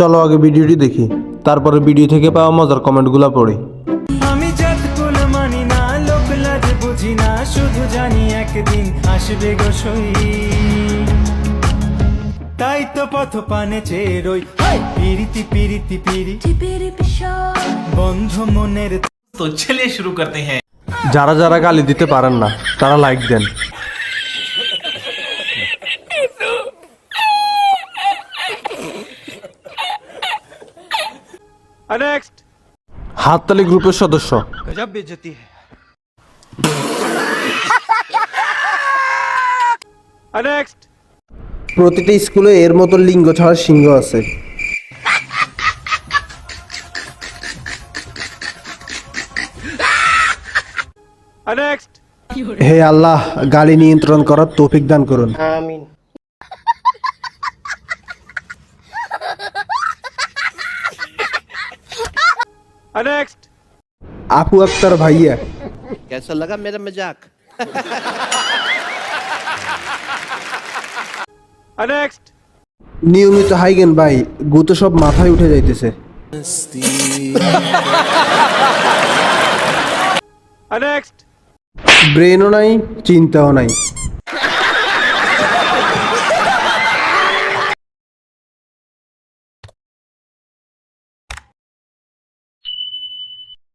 চলো আগে ভিডিওটি দেখি। তারপরে ভিডিও থেকে পাওয়া মজার কমেন্টগুলো পড়ি। আমি জাত কুল মানি না লোক লাজ বুঝি না শুধু জানি একদিন আসবে গো সই। তাই তো পথ পানে চেয়ে রই। পিরিতি পিরিতি পিরিতি পিরিতি বন্ধ মনের তো ছেলে শুরু করতে হ্যাঁ। যারা যারা গালি দিতে পারেন না তারা লাইক দেন। হাততালি গ্রুপের সদস্য। প্রতিটি স্কুলে এর মতো লিঙ্গ ছাড়া সিংহ আছে। হে আল্লাহ গালি নিয়ন্ত্রণ করার তৌফিক দান করুন। আপু আক্তার ভাইয়া कैसा लगा मेरा मजाक নিয়মিত হাইগেন ভাই গুতো সব মাথায় উঠে যাইতেছে ব্রেনও নাই চিন্তাও নাই